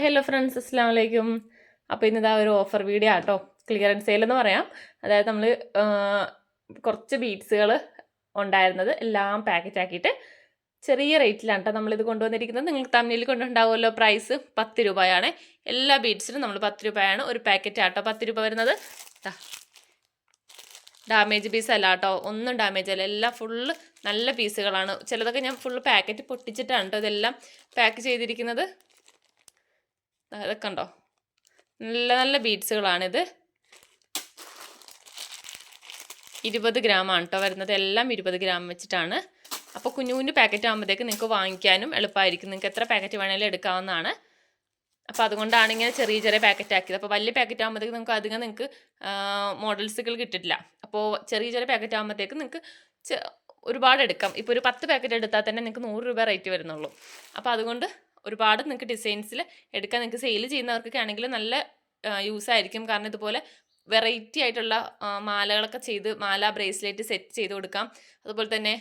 Hello friends അസ്സാം വലൈക്കും അപ്പോൾ ഇന്നിതാ ഒരു ഓഫർ വീഡിയോ ആട്ടോ. ക്ലിയറൻസ് സെയിൽ എന്ന് പറയാം. അതായത് നമ്മൾ കുറച്ച് ബീഡ്സുകൾ ഉണ്ടായിരുന്നത് എല്ലാം പാക്കറ്റ് ആക്കിയിട്ട് ചെറിയ റേറ്റിലാണ് കേട്ടോ നമ്മളിത് കൊണ്ടുവന്നിരിക്കുന്നത്. നിങ്ങൾക്ക് തമ്മിൽ കൊണ്ടുണ്ടാവുമല്ലോ പ്രൈസ് പത്ത് രൂപയാണ്. എല്ലാ ബീഡ്സിനും നമ്മൾ പത്ത് രൂപയാണ് ഒരു പാക്കറ്റ് ആട്ടോ പത്ത് രൂപ വരുന്നത്. ഡാമേജ് പീസ് അല്ല കേട്ടോ ഒന്നും ഡാമേജ് അല്ല. എല്ലാം ഫുള്ള് നല്ല പീസുകളാണ് ചിലതൊക്കെ ഞാൻ ഫുള്ള് പാക്കറ്റ് പൊട്ടിച്ചിട്ടാണ് കേട്ടോ ഇതെല്ലാം പാക്ക് ചെയ്തിരിക്കുന്നത്. ഇതൊക്കെ ഉണ്ടോ നല്ല നല്ല ബീഡ്സുകളാണിത്. ഇരുപത് ഗ്രാമാണ് കേട്ടോ വരുന്നത്. എല്ലാം ഇരുപത് ഗ്രാം വെച്ചിട്ടാണ്. അപ്പോൾ കുഞ്ഞു കുഞ്ഞു പാക്കറ്റ് ആകുമ്പോഴത്തേക്ക് നിങ്ങൾക്ക് വാങ്ങിക്കാനും എളുപ്പമായിരിക്കും നിങ്ങൾക്ക് എത്ര പാക്കറ്റ് വേണേലും എടുക്കാവുന്നതാണ്. അപ്പോൾ അതുകൊണ്ടാണ് ഇങ്ങനെ ചെറിയ ചെറിയ പാക്കറ്റ് ആക്കിയത്. അപ്പോൾ വലിയ പാക്കറ്റ് ആകുമ്പോഴത്തേക്ക് നിങ്ങൾക്ക് അധികം നിങ്ങൾക്ക് മോഡൽസുകൾ കിട്ടില്ല അപ്പോൾ ചെറിയ ചെറിയ പാക്കറ്റ് ആകുമ്പോഴത്തേക്ക് നിങ്ങൾക്ക് ഒരുപാട് എടുക്കാം. ഇപ്പോൾ ഒരു പത്ത് പാക്കറ്റ് എടുത്താൽ തന്നെ നിങ്ങൾക്ക് നൂറ് രൂപ റേറ്റ് വരുന്നുള്ളൂ. അപ്പോൾ അതുകൊണ്ട് ഒരുപാട് നിങ്ങൾക്ക് ഡിസൈൻസിൽ എടുക്കാൻ നിങ്ങൾക്ക് സെയിൽ ചെയ്യുന്നവർക്കൊക്കെ ആണെങ്കിൽ നല്ല യൂസ് ആയിരിക്കും. കാരണം ഇതുപോലെ വെറൈറ്റി ആയിട്ടുള്ള മാലകളൊക്കെ ചെയ്ത് മാല ബ്രേസ്ലെറ്റ് സെറ്റ് ചെയ്ത് കൊടുക്കാം. അതുപോലെ തന്നെ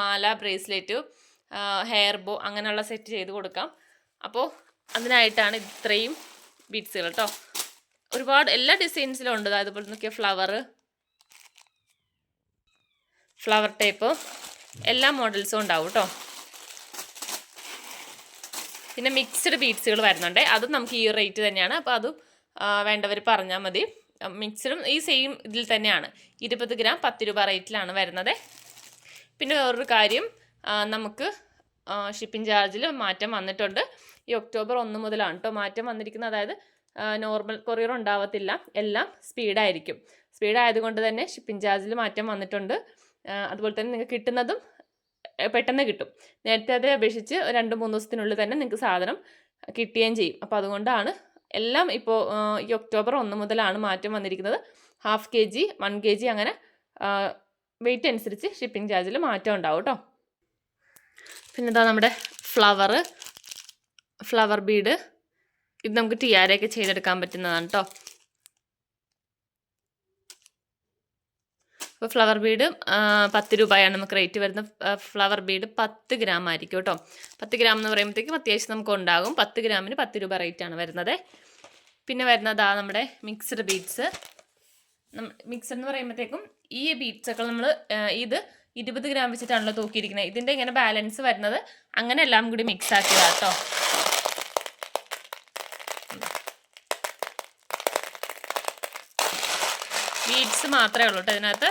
മാല ബ്രേസ്ലെറ്റ് ഹെയർ ബോ അങ്ങനെയുള്ള സെറ്റ് ചെയ്ത് കൊടുക്കാം. അപ്പോൾ അതിനായിട്ടാണ് ഇത്രയും ബീഡ്സുകൾ കേട്ടോ ഒരുപാട് എല്ലാ ഡിസൈൻസിലും ഉണ്ട്. അതുപോലെ നോക്കിയ ഫ്ലവർ ഫ്ലവർ ടൈപ്പ് എല്ലാ മോഡൽസും ഉണ്ടാവും കേട്ടോ പിന്നെ മിക്സ്ഡ് ബീഡ്സുകൾ വരുന്നുണ്ട്. അതും നമുക്ക് ഈ റേറ്റ് തന്നെയാണ്. അപ്പോൾ അതും വേണ്ടവർ പറഞ്ഞാൽ മതി. മിക്സ്ഡും ഈ സെയിം ഇതിൽ തന്നെയാണ്. ഇരുപത് ഗ്രാം പത്ത് രൂപ റേറ്റിലാണ് വരുന്നത്. പിന്നെ വേറൊരു കാര്യം നമുക്ക് ഷിപ്പിംഗ് ചാർജിൽ മാറ്റം വന്നിട്ടുണ്ട്. ഈ ഒക്ടോബർ ഒന്ന് മുതലാണ് കേട്ടോ മാറ്റം വന്നിരിക്കുന്നത്. അതായത് നോർമൽ കൊറിയർ ഉണ്ടാവത്തില്ല. എല്ലാം സ്പീഡായിരിക്കും സ്പീഡായതുകൊണ്ട് തന്നെ ഷിപ്പിംഗ് ചാർജിൽ മാറ്റം വന്നിട്ടുണ്ട്. അതുപോലെ തന്നെ നിങ്ങൾക്ക് കിട്ടുന്നതും പെട്ടെന്ന് കിട്ടും. നേരത്തെ അപേക്ഷിച്ച് രണ്ട് മൂന്ന് ദിവസത്തിനുള്ളിൽ തന്നെ നിങ്ങൾക്ക് സാധനം കിട്ടുകയും ചെയ്യും. അപ്പോൾ അതുകൊണ്ടാണ് എല്ലാം ഇപ്പോൾ ഈ ഒക്ടോബർ ഒന്ന് മുതലാണ് മാറ്റം വന്നിരിക്കുന്നത്. Half K G one K G അങ്ങനെ വെയിറ്റ് അനുസരിച്ച് ഷിപ്പിംഗ് ചാർജിൽ മാറ്റം ഉണ്ടാവും കേട്ടോ. പിന്നെ എന്താ നമ്മുടെ ഫ്ലവർ ഫ്ലവർ ബീഡ്. ഇത് നമുക്ക് ടിയാരയൊക്കെ ചെയ്തെടുക്കാൻ പറ്റുന്നതാണ് കേട്ടോ. അപ്പോൾ ഫ്ലവർ ബീഡ് പത്ത് രൂപയാണ് നമുക്ക് റേറ്റ് വരുന്ന ഫ്ലവർ ബീഡ് പത്ത് ഗ്രാം ആയിരിക്കും കേട്ടോ പത്ത് ഗ്രാം എന്ന് പറയുമ്പോഴത്തേക്കും അത്യാവശ്യം നമുക്ക് ഉണ്ടാകും. പത്ത് ഗ്രാമിന് പത്ത് രൂപ റേറ്റാണ് വരുന്നത്. പിന്നെ വരുന്നതാ നമ്മുടെ മിക്സഡ് ബീഡ്സ് മിക്സർ എന്ന് പറയുമ്പോഴത്തേക്കും ഈ ബീഡ്സൊക്കെ നമ്മൾ ഇത് ഇരുപത് ഗ്രാം വെച്ചിട്ടാണല്ലോ തൂക്കിയിരിക്കുന്നത്. ഇതിന്റെ ഇങ്ങനെ ബാലൻസ് വരുന്നത്. അങ്ങനെ എല്ലാം കൂടി മിക്സ് ആക്കുക കേട്ടോ ബീഡ്സ് മാത്രമേ ഉള്ളൂ കേട്ടോ ഇതിനകത്ത്.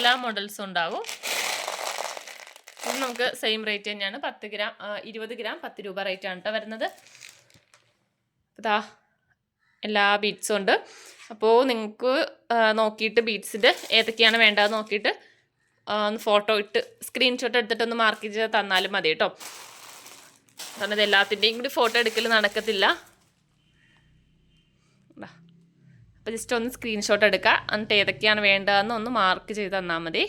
എല്ലാ മോഡൽസും ഉണ്ടാവും. ഇത് നമുക്ക് സെയിം റേറ്റ് തന്നെയാണ്. പത്ത് ഗ്രാം ഇരുപത് ഗ്രാം പത്ത് രൂപ റേറ്റ് ആണ് കേട്ടോ വരുന്നത്. ഇതാ എല്ലാ ബീഡ്സും ഉണ്ട്. അപ്പോൾ നിങ്ങൾക്ക് നോക്കിയിട്ട് ബീഡ്സിന്റെ ഏതൊക്കെയാണ് വേണ്ടതെന്ന് നോക്കിയിട്ട് ഒന്ന് ഫോട്ടോ ഇട്ട് സ്ക്രീൻഷോട്ട് എടുത്തിട്ട് ഒന്ന് മാർക്ക് ചെയ്ത് തന്നാലും മതി കേട്ടോ കാരണം ഇത് എല്ലാത്തിന്റെയും കൂടി ഫോട്ടോ എടുക്കൽ നടക്കത്തില്ല. അപ്പോൾ ജസ്റ്റ് ഒന്ന് സ്ക്രീൻഷോട്ട് എടുക്കുക എന്നിട്ട് ഏതൊക്കെയാണ് വേണ്ടതെന്ന് ഒന്ന് മാർക്ക് ചെയ്ത് തന്നാൽ മതി.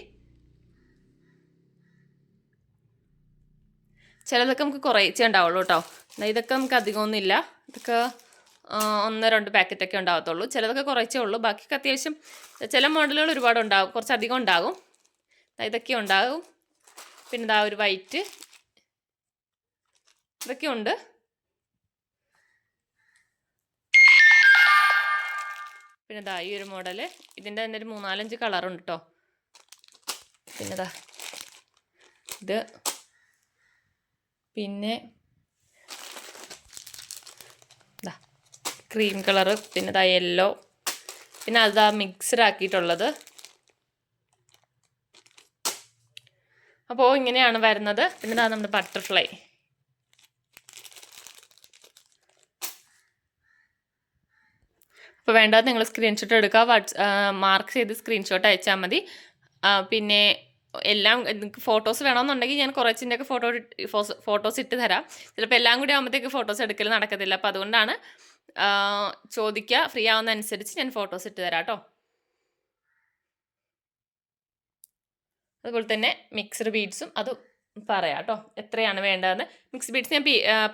ചിലതൊക്കെ നമുക്ക് കുറേച്ചേ ഉണ്ടാവുള്ളൂ കേട്ടോ. എന്നാൽ ഇതൊക്കെ നമുക്ക് അധികമൊന്നുമില്ല. ഇതൊക്കെ ഒന്ന് രണ്ട് പാക്കറ്റൊക്കെ ഉണ്ടാകത്തുള്ളൂ. ചിലതൊക്കെ കുറച്ചേ ഉള്ളൂ. ബാക്കിയൊക്കെ അത്യാവശ്യം ചില മോഡലുകൾ ഒരുപാട് ഉണ്ടാകും. കുറച്ചധികം ഉണ്ടാകും. ഇതൊക്കെ ഉണ്ടാകും. പിന്നെ ഇതാ ഒരു വൈറ്റ് ഇതൊക്കെ ഉണ്ട്. പിന്നെ ഇതാ ഈ ഒരു മോഡൽ ഇതിന്റെ തന്നെ ഒരു മൂന്നാലഞ്ച് കളറുണ്ട് കേട്ടോ പിന്നെ ഇതാ ഇത്. പിന്നെ ഇതാ ക്രീം കളറ് പിന്നെ ഇതാ യെല്ലോ പിന്നെ അതാ മിക്സ്ഡ് ആക്കിയിട്ടുള്ളത്. അപ്പോൾ ഇങ്ങനെയാണ് വരുന്നത്. പിന്നെ ഇതാ നമ്മുടെ ബട്ടർഫ്ലൈ അപ്പോൾ വേണ്ടത് നിങ്ങൾ സ്ക്രീൻഷോട്ട് എടുക്കുക വാട്സ് മാർക്ക് ചെയ്ത് സ്ക്രീൻഷോട്ട് അയച്ചാൽ മതി. പിന്നെ എല്ലാം നിങ്ങൾക്ക് ഫോട്ടോസ് വേണമെന്നുണ്ടെങ്കിൽ ഞാൻ കുറച്ചിന്റെ ഒക്കെ ഫോട്ടോ ഫോട്ടോസ് ഇട്ട് തരാം. ചിലപ്പോൾ എല്ലാം കൂടി ആകുമ്പോഴത്തേക്ക് ഫോട്ടോസ് എടുക്കൽ നടക്കത്തില്ല. അപ്പോൾ അതുകൊണ്ടാണ് ചോദിക്കുക ഫ്രീ ആവുന്ന അനുസരിച്ച് ഞാൻ ഫോട്ടോസ് ഇട്ട് തരാം കേട്ടോ അതുപോലെ തന്നെ മിക്സഡ് ബീഡ്സും അത് പറയാം കേട്ടോ എത്രയാണ് വേണ്ടതെന്ന്. മിക്സ് ബീഡ്സ് ഞാൻ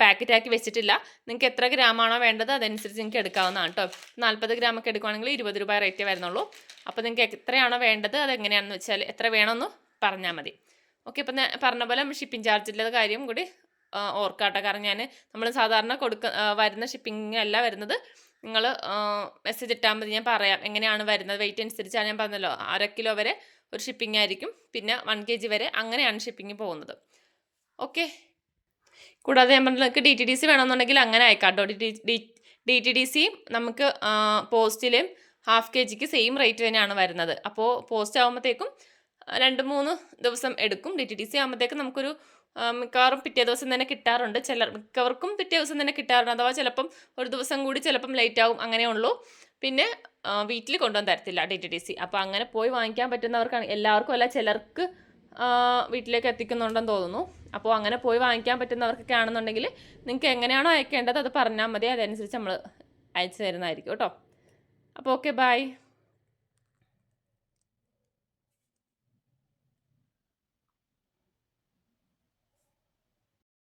പാക്കറ്റാക്കി വെച്ചിട്ടില്ല. നിങ്ങൾക്ക് എത്ര ഗ്രാമാണോ വേണ്ടത് അതനുസരിച്ച് നിങ്ങൾക്ക് എടുക്കാവുന്നതാണ് കേട്ടോ നാൽപ്പത് ഗ്രാമൊക്കെ എടുക്കുവാണെങ്കിൽ ഇരുപത് രൂപ റേറ്റേ വരുന്നുള്ളൂ. അപ്പോൾ നിങ്ങൾക്ക് എത്രയാണോ വേണ്ടത് അതെങ്ങനെയാണെന്ന് വെച്ചാൽ എത്ര വേണമെന്ന് പറഞ്ഞാൽ മതി. ഓക്കെ ഞാൻ പറഞ്ഞ പോലെ ഷിപ്പിംഗ് ചാർജിന്റെ കാര്യം കൂടി ഓർക്കാട്ടോ. കാരണം ഞാൻ നമ്മൾ സാധാരണ കൊടുക്ക വരുന്ന ഷിപ്പിംഗ് അല്ല വരുന്നത്. നിങ്ങൾ മെസ്സേജ് ഇട്ടാൽ മതി. ഞാൻ പറയാം എങ്ങനെയാണ് വരുന്നത്. വെയിറ്റ് അനുസരിച്ചാണ് ഞാൻ പറഞ്ഞല്ലോ. അര കിലോ വരെ ഒരു ഷിപ്പിംഗ് ആയിരിക്കും. പിന്നെ വൺ കെ ജി വരെ അങ്ങനെയാണ് ഷിപ്പിംഗ് പോകുന്നത്. ഓക്കെ കൂടാതെ ഞാൻ പറഞ്ഞു നിങ്ങൾക്ക് ഡി ടി ഡി സി വേണമെന്നുണ്ടെങ്കിൽ അങ്ങനെ അയക്കാം കേട്ടോ. D D T D C നമുക്ക് പോസ്റ്റിലും ഹാഫ് കെ ജിക്ക് സെയിം റേറ്റ് തന്നെയാണ് വരുന്നത്. അപ്പോൾ പോസ്റ്റ് ആകുമ്പോഴത്തേക്കും രണ്ട് മൂന്ന് ദിവസം എടുക്കും. ഡി ടി ഡി സി ആകുമ്പോഴത്തേക്കും നമുക്കൊരു മിക്കവാറും പിറ്റേ ദിവസം തന്നെ കിട്ടാറുണ്ട്. ചില മിക്കവർക്കും പിറ്റേ ദിവസം തന്നെ കിട്ടാറുണ്ട്. അഥവാ ചിലപ്പം ഒരു ദിവസം കൂടി ചിലപ്പം ലേറ്റ് ആവും. അങ്ങനെ ഉള്ളൂ. പിന്നെ വീട്ടിൽ കൊണ്ടുവന്ന് തരത്തില്ല ഡി ടി ഡി സി അപ്പോൾ അങ്ങനെ പോയി വാങ്ങിക്കാൻ പറ്റുന്നവർക്കാണ് എല്ലാവർക്കും അല്ല ചിലർക്ക് വീട്ടിലേക്ക് എത്തിക്കുന്നുണ്ടെന്ന് തോന്നുന്നു. അപ്പോൾ അങ്ങനെ പോയി വാങ്ങിക്കാൻ പറ്റുന്നവർക്കൊക്കെ ആണെന്നുണ്ടെങ്കിൽ നിങ്ങൾക്ക് എങ്ങനെയാണോ അയക്കേണ്ടത് അത് പറഞ്ഞാൽ മതി. അതനുസരിച്ച് നമ്മൾ അയച്ചു തരുന്നതായിരിക്കും കേട്ടോ. അപ്പോൾ ഓക്കെ ബൈ